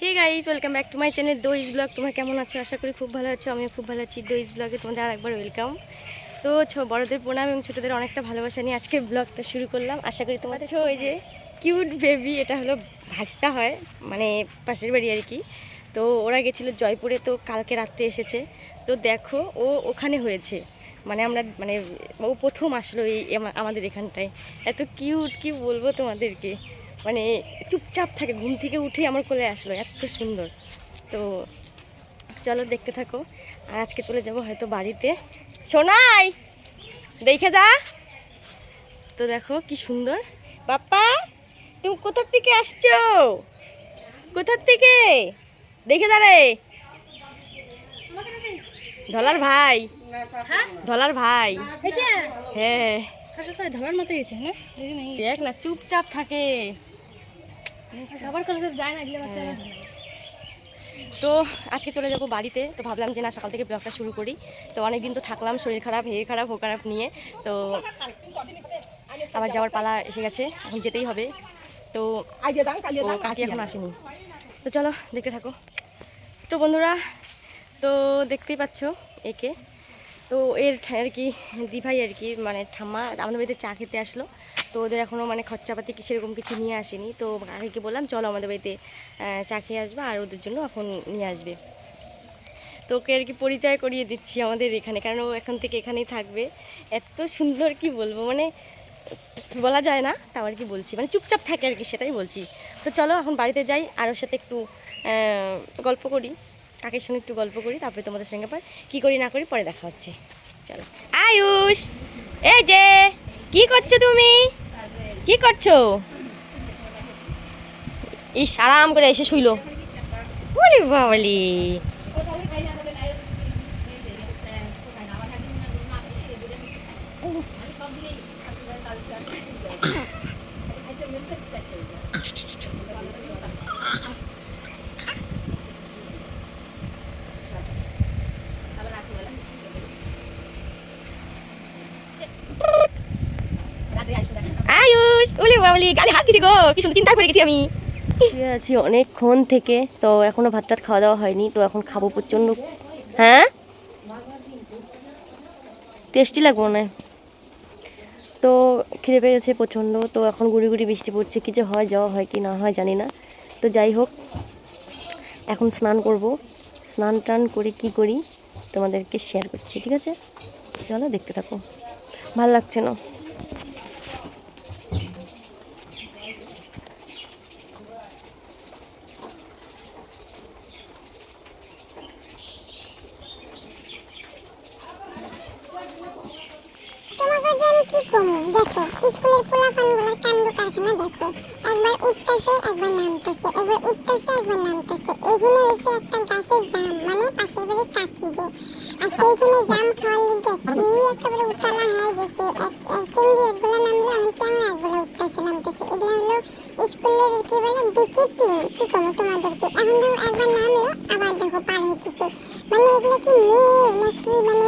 Hey guys welcome back to my channel this blog তোমরা কেমন আছো? আশা করি খুব ভালো আছো, আমিও খুব ভালো আছি। দইস ব্লগে তোমাদের আরেকবার ওয়েলকাম তো বড়দের প্রণাম এবং ছোটোদের অনেকটা ভালোবাসা নিয়ে আজকে ব্লগটা শুরু করলাম। আশা করি তোমাদের ছো ওই যে কিউট বেবি এটা হলো ভাস্তা হয় মানে পাশের বাড়ি আর কি। তো ওরা গেছিল জয়পুরে, তো কালকে রাত্রে এসেছে। তো দেখো, ও ওখানে হয়েছে। মানে আমরা মানে ও প্রথম আসলো এই আমাদের এখানটায়। এত কিউট কি বলব তোমাদেরকে? মানে চুপচাপ থাকে ঘুম থেকে উঠে আমার কোলে আসলো এত সুন্দর। তো চলো দেখতে থাকো। আর আজকে চলে যাব হয়তো বাড়িতে। সোনাই দেখে যা। তো দেখো কি সুন্দর। বাপ্পা তুমি কোথার থেকে আসছো? কোথার থেকে? দেখে যা রে। ধলার ভাই। ধলার ভাই। হ্যাঁ। ধরার মতো গেছে না? দেখ না চুপচাপ থাকে। সবার যায় না এগুলো বাচ্চারা। তো আজকে চলে যাব বাড়িতে। তো ভাবলাম যে না সকাল থেকে ব্লগটা শুরু করি। তো অনেক দিন তো থাকলাম শরীর খারাপ হেয়ে খারাপ হো খারাপ নিয়ে। তো আবার যাওয়ার পালা এসে গেছে এখন যেতেই হবে। তো কাকি এখন আসেনি। তো চলো দেখতে থাকো। তো বন্ধুরা তো দেখতেই পাচ্ছ একে। তো এর আর কি, দিভাই আর কি মানে ঠাম্মা আমাদের বাড়িতে চা খেতে আসলো। তো ওদের এখনও মানে খরচাপাতি সেরকম কিছু নিয়ে আসেনি। তো কাকিকে বললাম, চলো আমাদের বাড়িতে চা খেয়ে আসবে আর ওদের জন্য এখন নিয়ে আসবে। তো ওকে আর কি পরিচয় করিয়ে দিচ্ছি আমাদের এখানে, কারণ ও এখন থেকে এখানেই থাকবে। এত সুন্দর কি বলব মানে বলা যায় না, তাও আর কি বলছি। মানে চুপচাপ থাকে আর কি, সেটাই বলছি। তো চলো এখন বাড়িতে যাই, আর ওর সাথে একটু গল্প করি। কাকের সঙ্গে একটু গল্প করি তারপরে তোমাদের সঙ্গে আবার কী করি না করি পরে দেখা হচ্ছে। চলো। আয়ুষ! এই যে কি করছ তুমি? কি করছ? ইস আরাম করে এসে শুইলো। বলি বাবালি। আয়ুষ উলি বাবলি গালে হাত দিছি গো, কি সুন্দর চিন্তা করে গেছি আমি। শুয়ে আছি অনেকক্ষণ থেকে, তো এখনও ভাত টাত খাওয়া দাওয়া হয়নি, তো এখন খাব প্রচণ্ড। হ্যাঁ? টেস্টি লাগবো না তো খিদে পেয়েছে প্রচণ্ড, তো এখন গুড়ি গুড়ি বৃষ্টি পড়ছে, কি যে হয়, যাওয়া হয় কি না হয় জানি না। তো যাই হোক, এখন স্নান করব। স্নান টান করে কি করি, তোমাদেরকে শেয়ার করছি, ঠিক আছে? চলো দেখতে থাকো। ভালো লাগছে না তোমাকে যে আমি কি করব? দেখো, স্কুলের পোলাপানগুলো কাণ্ড কারখানা দেখো। একবার উঠতেছে, একবার নামতেছে, একবার উঠতেছে, একবার নামতেছে। এখানে হয়েছে একটা গাছের জাম মানে পাশের বাড়ি কাকি গো। আর সেইখানে জাম খাওয়ার লিগে কি একেবারে উতলা হয়ে গেছে। দিয়ে একগুলো নামলো এখন কেমন একগুলো উঠতেছে, নামতেছে। এগুলো হলো স্কুলের কি বলে ডিসিপ্লিন কি করব তোমাদেরকে? এখন দেখো একবার নামলো, আবার দেখো পার হইতেছে। মানে এগুলো কি মেয়ে নাকি মানে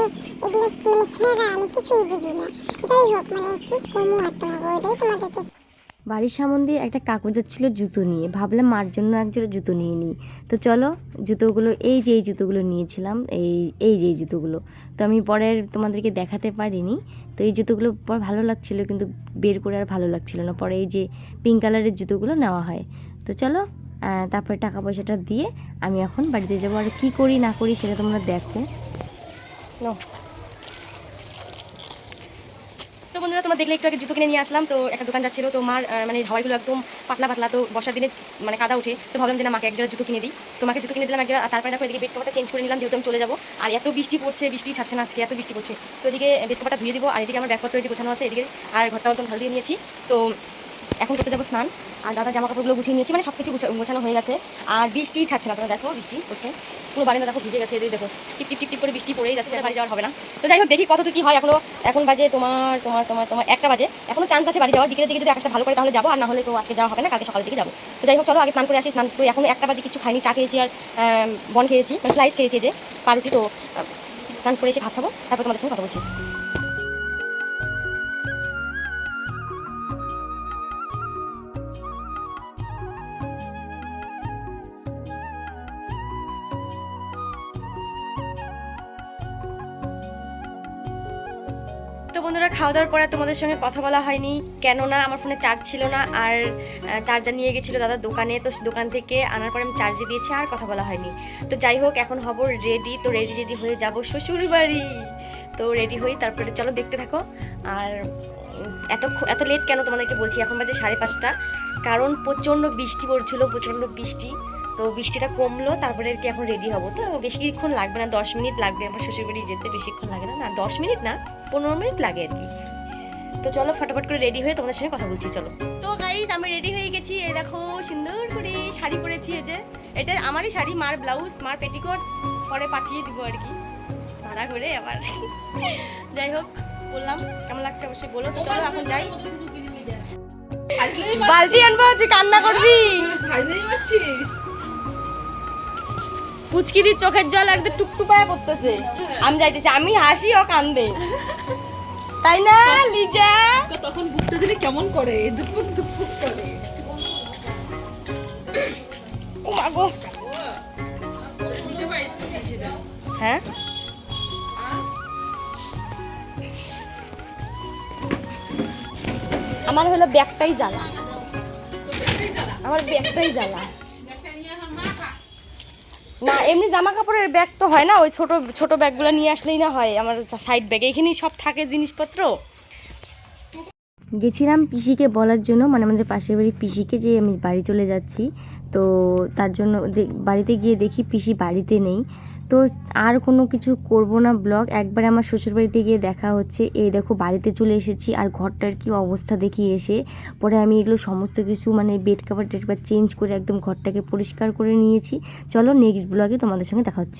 বাড়ির সামন দিয়ে একটা কাকু যাচ্ছিল জুতো নিয়ে। ভাবলাম মার জন্য একজোড়া জুতো নিয়ে নিই। তো চলো, জুতোগুলো, এই যে এই জুতোগুলো নিয়েছিলাম, এই এই যে এই জুতোগুলো। তো আমি পরে তোমাদেরকে দেখাতে পারিনি। তো এই জুতোগুলো পর ভালো লাগছিল, কিন্তু বের করে আর ভালো লাগছিল না। পরে এই যে পিঙ্ক কালারের জুতোগুলো নেওয়া হয়। তো চলো তারপরে টাকা পয়সাটা দিয়ে আমি এখন বাড়িতে যাব। আর কী করি, না করি, সেটা তোমরা দেখো. তো বন্ধুরা, তোমার দেখলে একটু আগে জুতো কিনে নিয়ে আসলাম। তো একটা দোকান যাচ্ছিল, তো মার মানে হাওয়াইগুলো একদম পাতলা পাতলা, তো বর্ষার দিনে মানে কাদা উঠে তো ভাবলাম যে না, মাকে একজোড়া জুতো কিনে দিই। তোমাকে জুতো কিনে দিলাম একজোড়া তারপরে দেখো, এদিকে বেড চেঞ্জ করে নিলাম, যেহেতু আমি চলে যাব। আর এত বৃষ্টি পড়ছে, বৃষ্টি ছাড়ছে না আজকে, এত বৃষ্টি পড়ছে। তো এদিকে বেড ধুয়ে দিব, আর এদিকে আমার ব্যাগপত্র যে গোছানো আছে, এদিকে আর ঘরটা একদম ঝাল দিয়ে নিয়েছি। তো এখন করতে যাব স্নান। আর দাদা জামা কাপড়গুলো গুছিয়ে নিয়েছি মানে সব কিছু গুছা- গোছানো হয়ে গেছে। আর বৃষ্টি ছাড়ছে না, তোমরা দেখো বৃষ্টি হচ্ছে। পুরো বাড়িটা দেখো ভিজে গেছে, এদিকে দেখো। টিপ টিপ টিপ টিপ করে বৃষ্টি পড়েই যাচ্ছে, বাড়ি যাওয়ার হবে না। তো যাই হোক, দেখি কত কি হয় এখনও। এখন বাজে তোমার তোমার তোমার তোমার একটা বাজে। এখনও চান্স আছে বাড়ি যাওয়ার। বিকেলের দিকে যদি আকাশটা ভালো করে তাহলে যাব, আর না হলে তো আজকে যাওয়া হবে না, কালকে সকালের দিকে যাব। তো যাই হোক, চলো আগে স্নান করে আসি, স্নান করে এখন একটা বাজে কিছু খাইনি। চা খেয়েছি আর বন খেয়েছি মানে স্লাইস খেয়েছি যে, পাউরুটি। তো স্নান করে এসে ভাত খাব, তারপর তোমাদের সঙ্গে কথা বলছি। তো বন্ধুরা খাওয়া দাওয়ার পরে তোমাদের সঙ্গে কথা বলা হয়নি। কেননা আমার ফোনে চার্জ ছিল না আর চার্জার নিয়ে গেছিল দাদা দোকানে, তো দোকান থেকে আনার পরে আমি চার্জে দিয়েছি আর কথা বলা হয়নি। তো যাই হোক, এখন হব রেডি তো রেডি রেডি হয়ে যাব শ্বশুর বাড়ি তো রেডি হই, তারপরে চলো দেখতে থাকো। আর এত এত লেট কেন তোমাদেরকে বলছি? এখন বাজে সাড়ে পাঁচটা। কারণ প্রচণ্ড বৃষ্টি পড়ছিল, প্রচণ্ড বৃষ্টি। তো বৃষ্টিটা কমলো তারপরে আর কি এখন রেডি হব। তো বেশিক্ষণ লাগবে না দশ মিনিট লাগবে আমার শ্বশুরবাড়ি যেতে বেশিক্ষণ লাগে না। না দশ মিনিট না পনেরো মিনিট লাগে আর কি। তো চলো ফটাফট করে রেডি হয়ে তোমাদের সঙ্গে কথা বলছি চলো। তো গাইস আমি রেডি হয়ে গেছি এই দেখো সুন্দর করে শাড়ি পরেছি এই যে। এটা আমারই শাড়ি মার ব্লাউজ মার পেটিকোট পরে পাঠিয়ে দিব আর কি। ভাড়া করে আবার। যাই হোক বললাম কেমন লাগছে অবশ্যই বলো। তো চলো এখন যাই। বালতি আনব তুই কান্না করবি। পুচকিরির চোখের জল একদম টুকটুপায় পড়তেছে আমি যাইতেছি আমি হাসি ও কান্দে। তাই না লিজা তখন বুকটা দিলে কেমন করে দুপুক দুপুক করে। ও মা গো। হ্যাঁ? আমার হলো ব্যাগটাই জ্বালা। আমার ব্যাগটাই জ্বালা। না, এমনি জামা কাপড়ের ব্যাগ তো হয় না, ওই ছোট ছোট ব্যাগগুলো নিয়ে আসলেই না হয়, আমার সাইড ব্যাগ এখানেই সব থাকে জিনিসপত্র। গেছিলাম পিসিকে বলার জন্য মানে আমাদের পাশের বাড়ির পিসিকে যে আমি বাড়ি চলে যাচ্ছি, তো তার জন্য বাড়িতে গিয়ে দেখি পিসি বাড়িতে নেই। তো আর কোনো কিছু করব না ব্লগ। একবার আমার শ্বশুরবাড়িতে গিয়ে দেখা হচ্ছে। এই দেখো, বাড়িতে চলে এসেছি আর ঘরটার কি অবস্থা দেখি এসে। পরে আমি এগুলো সমস্ত কিছু মানে বেড কাভার টেড চেঞ্জ করে একদম ঘরটাকে পরিষ্কার করে নিয়েছি। চলো নেক্সট ব্লগে তোমাদের সঙ্গে দেখা হচ্ছে।